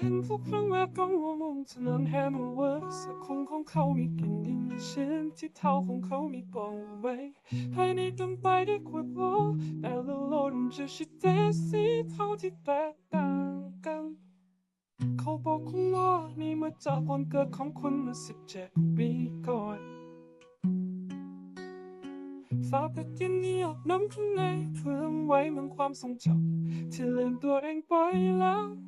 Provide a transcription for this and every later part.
เห็นทุกครั้งแวบกล้องมองถนนแฮมเวิร์กสักคงของเขามีกลิ่นดินชื้นที่เท้าของเขามีปองไว้ภายในต็มไปด้วยขวดโลแต่ละลมันจะชิดเตสีเท่าที่แตกต่างกันเขาบอกคุณว่านี่มาจากวันเกิดของคุณเมื่อสิบเจ็ดปีก่อนฝากแต่กินนี้ออกน้ำข้างในเพื่อไว้มันความทรงจำที่ลืมตัวเองไปแล้ว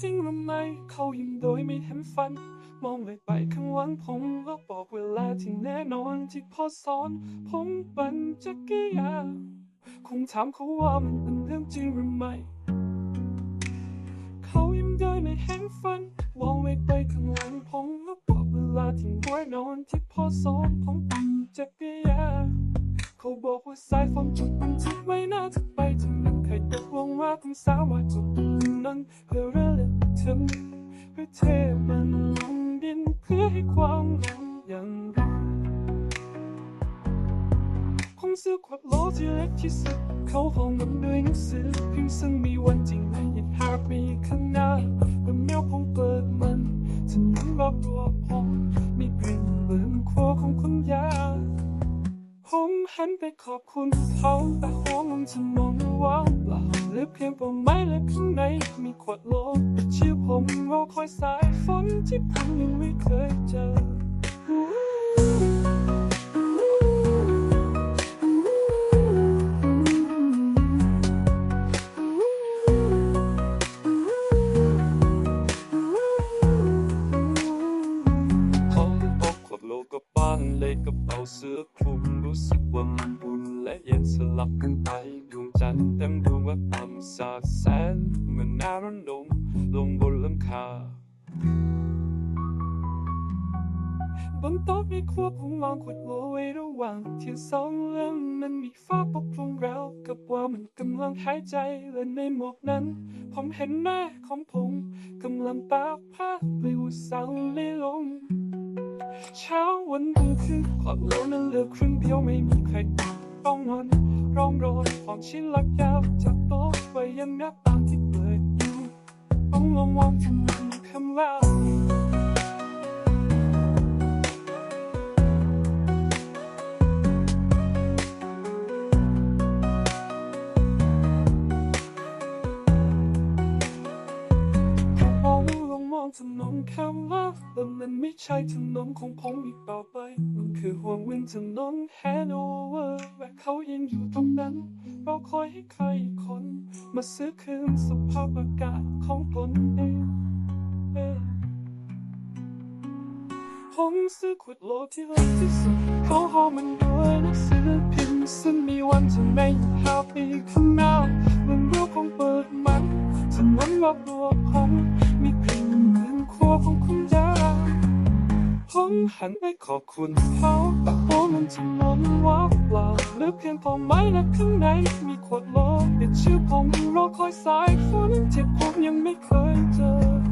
จริงหรือไม่เขายิ้มโดยไม่เห็นฟัน มองไปไปข้างหลังผมแล้วบอกเวลาที่แน่นอนที่พ่อสอน ผมปั่นจักรยานคงถามเขาว่ามันเป็นเรื่องจริงหรือไม่เขายิ้มโดยไม่เห็นฟันมองไปไปข้างหลังผมแล้วบอกเวลาที่แน่นอนที่พ่อสอนผมปั่นจักรยานเขาบอกว่าสายฝนจุดมันทุกไม่น่าจะไปถึงนั้นเคยตกลงว่าต้องสาวว่าจุด นั้นเพื่อระลึกถึงเพื่อเทมันลงดินเพื่อให้ความหลังยังรักคงซื้อขวดโหลที่เล็กที่สุด เขาห้องมันด้วยหนังสือพิมพ์ซึ่งมีวันจริงในยินหากปีข้างหน้าเมื่อแมวผมเปิดมันถนนรอบตัวผมมีกลิ่นเหมือนครัวของคุณยาผมหันไปขอบคุณเขาแต่หัวมันจะมองว่างเปล่า เลือเพียงเป้าไม้และข้างในมีขวดโหลชื่อผมรอคอยสายฝนที่ผมยังไม่เคยเจอกขวดโหลกับบ้านเลยกระเป๋าเสื้อคลุมรู้สึกว่ามันบุญและเย็นสลับกันไปดวงจันทร์เต็มดวงว่าต่ำ สาดแสนเหมือนน้ำร้อนลงลงบนหลังคาบนโต๊ะในครัวผมวางขวดโหลไว้ระหว่างเทียนสองเล่มมันมีฟ้าปกคลุมราวกับว่ามันกำลังหายใจและในหมอกนั้น ผมเห็นแม่ของผมกำลังตากผ้าปลิวเสาเลยลมเช้าวันรุ่งขึ้นขวดโหลนั้นเหลือครึ่งเดียวไม่มีใครต้องนอนร่องรอยของชิ้นลักยาวจากโต๊ะ ไปยังหน้าต่างที่เปิดอยู่ต้องลงมองถึงคำว่ามองลงมองถนนข้ามลาแต่มันไม่ใช่ถนนของผมอีกต่อไป มันคือห่วงวินถนนแฮนโอเวอร์และเขายังอยู่ตรงนั้น รอคอยให้ใครคน มาซื้อคืนสภาพอากาศของตนเองเองผมซื้อขวดโหลที่รักที่สุดเขาหอมันด้วยนักสือพิมพ์ซึ่งมีวันจะไม่ห้าปีข้างหน้ามันรูปของเปิดมันถนนรอบตัว หันไปขอบคุณเขาแต่โอ้มันจำนองว่าเปล่าหรือเพียงพอไหมนะข้างในมีขวดโลติดชื่อผมรอคอยสายฝนที่ผมยังไม่เคยเจอ